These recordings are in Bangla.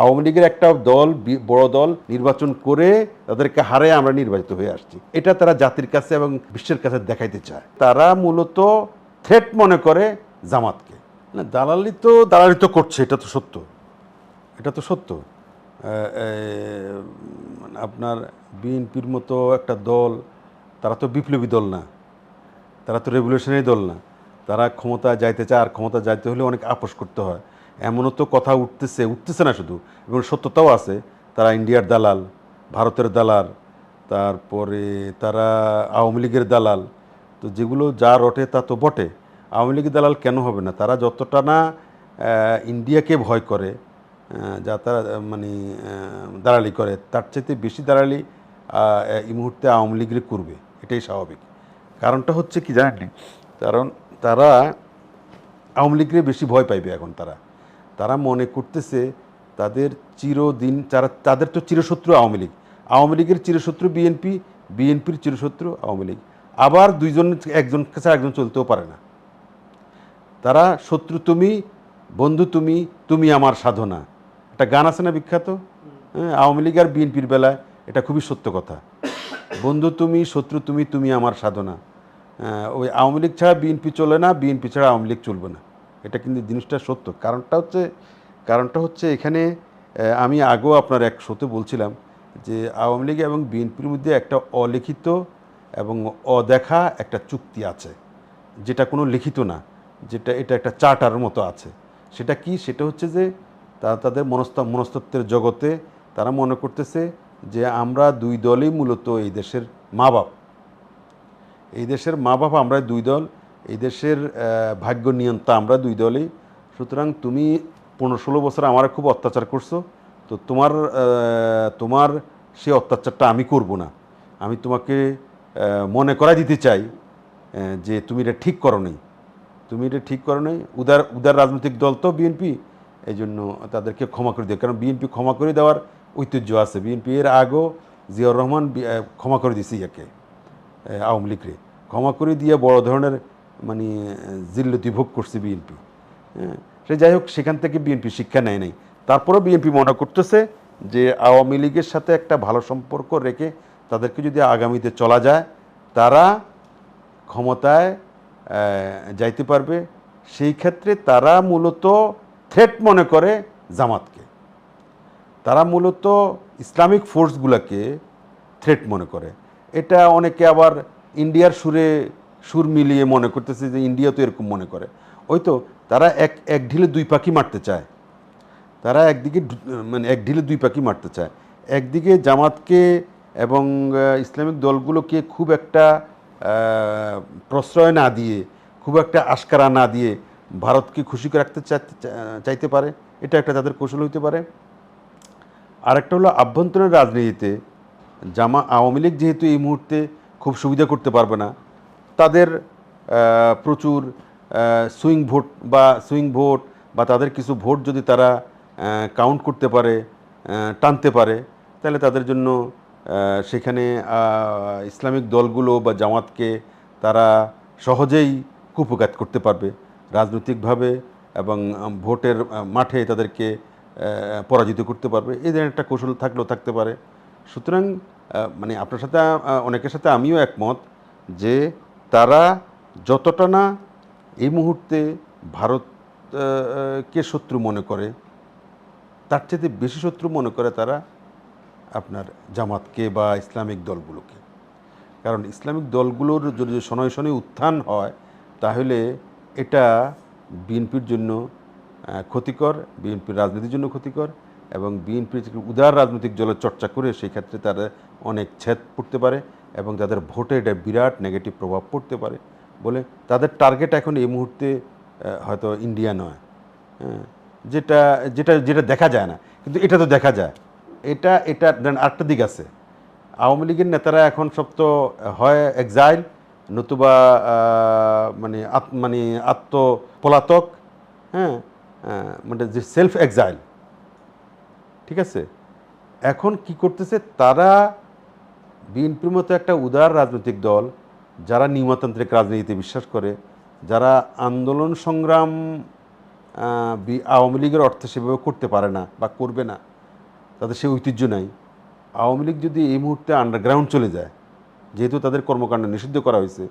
আওয়ামী লীগের একটা দল বড় দল নির্বাচন করে তাদেরকে হারে আমরা নির্বাচিত হয়ে আসছি। এটা তারা জাতির কাছে এবং বিশ্বের কাছে দেখাইতে চায়। তারা মূলত থ্রেট মনে করে জামাতকে। না, দালালি তো দালালি তো করছে, এটা তো সত্য। এটা তো সত্য। আপনার বিএনপির মতো একটা দল, তারা তো বিপ্লবী দল না। তারা তো রেভলিউশনারি দল না। তারা ক্ষমতা যাইতে চায়, আর ক্ষমতা যাইতে হলে অনেক আপোষ করতে হয়। এমনও তো কথা উঠতেছে উঠতেছে না শুধু, এবং সত্যতাও আছে। তারা ইন্ডিয়ার দালাল, ভারতের দালাল, তারপরে তারা আওয়ামী লীগের দালাল। তো যেগুলো যা রটে তা তো বটে। আওয়ামী লীগের দালাল কেন হবে না? তারা যতটা না ইন্ডিয়াকে ভয় করে যা তারা মানে দালালি করে, তার চাইতে বেশি দালালি এই মুহূর্তে আওয়ামী লীগের করবে। এটাই স্বাভাবিক। কারণটা হচ্ছে কি জানেন কারণ তারা আওয়ামী লীগের বেশি ভয় পাইবে এখন তারা। তারা মনে করতেছে তাদের চিরদিন তারা তাদের তো চিরশত্রু আওয়ামী লীগ। আওয়ামী লীগের চিরশত্রু বিএনপি বিএনপির চিরশত্রু আওয়ামী লীগ। আবার দুইজন একজন ছাড়া একজন চলতেও পারে না। তারা শত্রু তুমি বন্ধু তুমি তুমি আমার সাধনা। একটা গান আছে না বিখ্যাত? হ্যাঁ আওয়ামী লীগ আর বিএনপির বেলায় এটা খুবই সত্য কথা। বন্ধু তুমি শত্রু তুমি তুমি আমার সাধনা। আহ, ওই আওয়ামী লীগ ছাড়া বিএনপি চলে না বিএনপি ছাড়া আওয়ামী লীগ চলবে না। এটা কিন্তু জিনিসটা সত্য। কারণটা হচ্ছে কারণটা হচ্ছে এখানে আমি আগেও আপনার এক শোতে বলছিলাম যে আওয়ামী লীগ এবং বিএনপির মধ্যে একটা অলিখিত এবং অদেখা একটা চুক্তি আছে। যেটা কোনো লিখিত না, যেটা, এটা একটা চার্টার মতো আছে। সেটা কি? সেটা হচ্ছে যে তারা তাদের মনস্ত মনস্তত্ত্বের জগতে তারা মনে করতেছে যে আমরা দুই দলই মূলত এই দেশের মা বাপ এই দেশের মা বাপ আমরা দুই দল এই দেশের ভাগ্য নিয়ন্তা আমরা দুই দলই। সুতরাং তুমি পনেরো ষোলো বছর আমার খুব অত্যাচার করছ, তো তোমার তোমার সেই অত্যাচারটা আমি করব না। আমি তোমাকে মনে করাই দিতে চাই যে তুমি এটা ঠিক করো নাই তুমি এটা ঠিক করো নাই উদার উদার রাজনৈতিক দল তো বিএনপি এই জন্য তাদেরকে ক্ষমা করে দেয় কারণ বিএনপি ক্ষমা করে দেওয়ার ঐতিহ্য আছে। বিএনপি এর আগেও জিয়াউর রহমান ক্ষমা করে দিছে ইয়াকে, আওয়ামী লীগরে। ক্ষমা করে দিয়ে বড় ধরনের মানে জিল্লতি ভোগ করছে বিএনপি। হ্যাঁ সে যাই হোক, সেখান থেকে বিএনপি শিক্ষা নেয় নাই। তারপরেও বিএনপি মনে করতেছে যে, আওয়ামী লীগের সাথে একটা ভালো সম্পর্ক রেখে তাদেরকে যদি আগামীতে চলা যায়, তারা ক্ষমতায় যাইতে পারবে। সেই ক্ষেত্রে তারা মূলত থ্রেট মনে করে জামাতকে। তারা মূলত ইসলামিক ফোর্সগুলোকে থ্রেট মনে করে। এটা অনেকে আবার ইন্ডিয়ার সুরে সুর মিলিয়ে মনে করতেছে যে ইন্ডিয়া তো এরকম মনে করে। ওই তো তারা এক এক ঢিলে দুই পাখি মারতে চায়। তারা একদিকে মানে এক ঢিলে দুই পাখি মারতে চায়। একদিকে জামাতকে এবং ইসলামিক দলগুলোকে খুব একটা প্রশ্রয় না দিয়ে, খুব একটা আশকারা না দিয়ে ভারতকে খুশি রাখতে চাইতে চাইতে পারে। এটা একটা তাদের কৌশল হইতে পারে। আরেকটা হলো আভ্যন্তরীণ রাজনীতিতে জামা, আওয়ামী লীগ যেহেতু এই মুহূর্তে খুব সুবিধা করতে পারবে না তাদের প্রচুর সুইং ভোট বা সুইং ভোট বা তাদের কিছু ভোট যদি তারা কাউন্ট করতে পারে টানতে পারে, তাহলে তাদের জন্য সেখানে ইসলামিক দলগুলো বা জামাতকে তারা সহজেই কুপঘাত করতে পারবে রাজনৈতিকভাবে এবং ভোটের মাঠে তাদেরকে পরাজিত করতে পারবে। এই ধরনের একটা কৌশল থাকলেও থাকতে পারে। সুতরাং মানে আপনার সাথে অনেকের সাথে আমিও একমত যে তারা যতটা না এই মুহূর্তে ভারতকে শত্রু মনে করে, তার চাইতে বেশি শত্রু মনে করে তারা আপনার জামাতকে বা ইসলামিক দলগুলোকে। কারণ ইসলামিক দলগুলোর যদি শনয় শনয় উত্থান হয়, তাহলে এটা বিএনপির জন্য ক্ষতিকর, বিএনপির রাজনীতির জন্য ক্ষতিকর এবং বিএনপির উদার রাজনৈতিক দলের চর্চা করে, সেই ক্ষেত্রে তারা অনেক ছেদ পড়তে পারে। এবং তাদের ভোটে এটা বিরাট নেগেটিভ প্রভাব পড়তে পারে বলে তাদের টার্গেট এখন এই মুহূর্তে হয়তো ইন্ডিয়া নয়। হ্যাঁ, যেটা যেটা যেটা দেখা যায় না। কিন্তু এটা তো দেখা যায়। এটা এটা দেন আরেকটা দিক আছে। আওয়ামী লীগের নেতারা এখন সব তো হয় এক্সাইল নতুবা মানে আত- মানে আত্মপলাতক হ্যাঁ মানে যে সেলফ এক্সাইল ঠিক আছে? এখন কি করতেছে? তারা বিএনপির মতো একটা উদার রাজনৈতিক দল যারা নিয়মতান্ত্রিক রাজনীতিতে বিশ্বাস করে, যারা আন্দোলন সংগ্রাম আওয়ামী লীগের অর্থ সেভাবে করতে পারে না বা করবে না, তাদের সে ঐতিহ্য নাই। আওয়ামী লীগ যদি এই মুহূর্তে আন্ডারগ্রাউন্ড চলে যায়, যেহেতু তাদের কর্মকাণ্ড নিষিদ্ধ করা হয়েছে,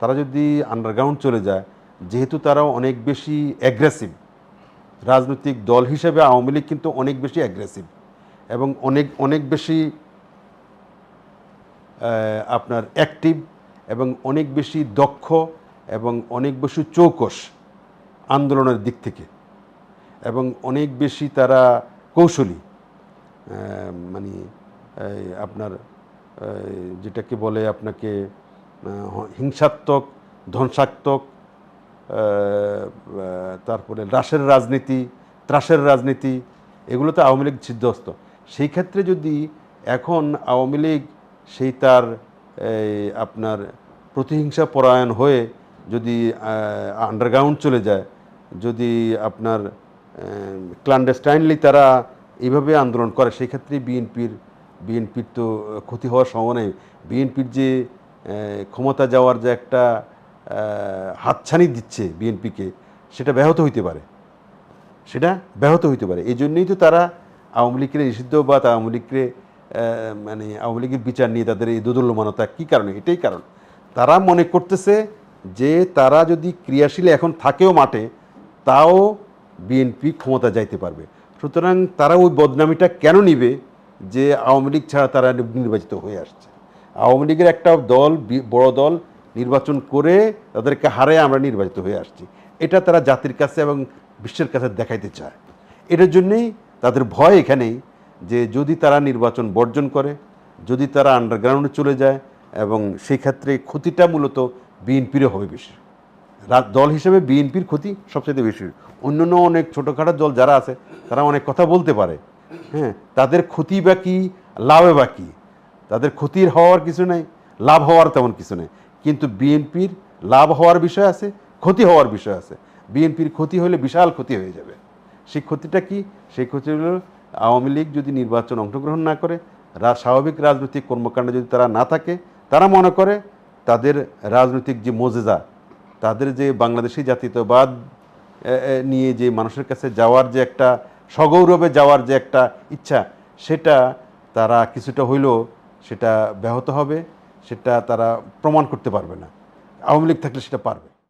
তারা যদি আন্ডারগ্রাউন্ড চলে যায়, যেহেতু তারাও অনেক বেশি অ্যাগ্রেসিভ রাজনৈতিক দল হিসেবে আওয়ামী লীগ কিন্তু অনেক বেশি অ্যাগ্রেসিভ এবং অনেক অনেক বেশি আপনার অ্যাক্টিভ এবং অনেক বেশি দক্ষ এবং অনেক বেশি চৌকস আন্দোলনের দিক থেকে এবং অনেক বেশি তারা কৌশলী মানে আপনার যেটাকে বলে আপনাকে হিংসাত্মক, ধ্বংসাত্মক তারপরে রাসের রাজনীতি, ত্রাসের রাজনীতি এগুলো তো আওয়ামী লীগ সিদ্ধস্ত। সেই ক্ষেত্রে যদি এখন আওয়ামী লীগ সেই তার আপনার প্রতিহিংসা পরায়ণ হয়ে যদি আন্ডারগ্রাউন্ড চলে যায়, যদি আপনার ক্লান্ডেস্টাইনলি তারা এইভাবে আন্দোলন করে, সেই ক্ষেত্রে বিএনপির বিএনপির তো ক্ষতি হওয়ার সম্ভাবনা বিএনপির যে ক্ষমতা যাওয়ার যে একটা হাতছানি দিচ্ছে বিএনপিকে, সেটা ব্যাহত হইতে পারে। সেটা ব্যাহত হইতে পারে। এই জন্যই তো তারা আওয়ামী লীগের নিষিদ্ধ বা আওয়ামী লীগকে মানে আওয়ামী লীগের বিচার নিয়ে তাদের এই দোদুল্যমানতা কী কারণে? এটাই কারণ। তারা মনে করতেছে যে তারা যদি ক্রিয়াশীল এখন থাকেও মাঠে, তাও বিএনপি ক্ষমতা যাইতে পারবে। সুতরাং তারা ওই বদনামিটা কেন নিবে যে আওয়ামী লীগ ছাড়া তারা নির্বাচিত হয়ে আসছে? আওয়ামী লীগের একটা দল বড় দল নির্বাচন করে তাদেরকে হারে আমরা নির্বাচিত হয়ে আসছি। এটা তারা জাতির কাছে এবং বিশ্বের কাছে দেখাইতে চায়। এটার জন্যেই তাদের ভয় এখানেই যে যদি তারা নির্বাচন বর্জন করে, যদি তারা আন্ডারগ্রাউন্ডে চলে যায় এবং সেই ক্ষেত্রে ক্ষতিটা মূলত বিএনপিরও হবে বেশি। দল হিসেবে বিএনপির ক্ষতি সবচেয়ে বেশি। অন্যান্য অনেক ছোটোখাটো দল যারা আছে, তারা অনেক কথা বলতে পারে। হ্যাঁ তাদের ক্ষতি বা কী, লাভে বা কী? তাদের ক্ষতির হওয়ার কিছু নেই, লাভ হওয়ার তেমন কিছু নেই। কিন্তু বিএনপির লাভ হওয়ার বিষয় আছে, ক্ষতি হওয়ার বিষয় আছে। বিএনপির ক্ষতি হলে বিশাল ক্ষতি হয়ে যাবে। সেই ক্ষতিটা কি? সেই ক্ষতি হলো আওয়ামী লীগ যদি নির্বাচন অংশগ্রহণ না করে, রা- স্বাভাবিক রাজনৈতিক কর্মকাণ্ডে যদি তারা না থাকে, তারা মনে করে তাদের রাজনৈতিক যে মজেজা, তাদের যে বাংলাদেশি জাতীয়তাবাদ নিয়ে যে মানুষের কাছে যাওয়ার যে একটা সগৌরবে যাওয়ার যে একটা ইচ্ছা, সেটা তারা কিছুটা হইলেও সেটা ব্যাহত হবে, সেটা তারা প্রমাণ করতে পারবে না। আওয়ামী লীগ থাকলে সেটা পারবে।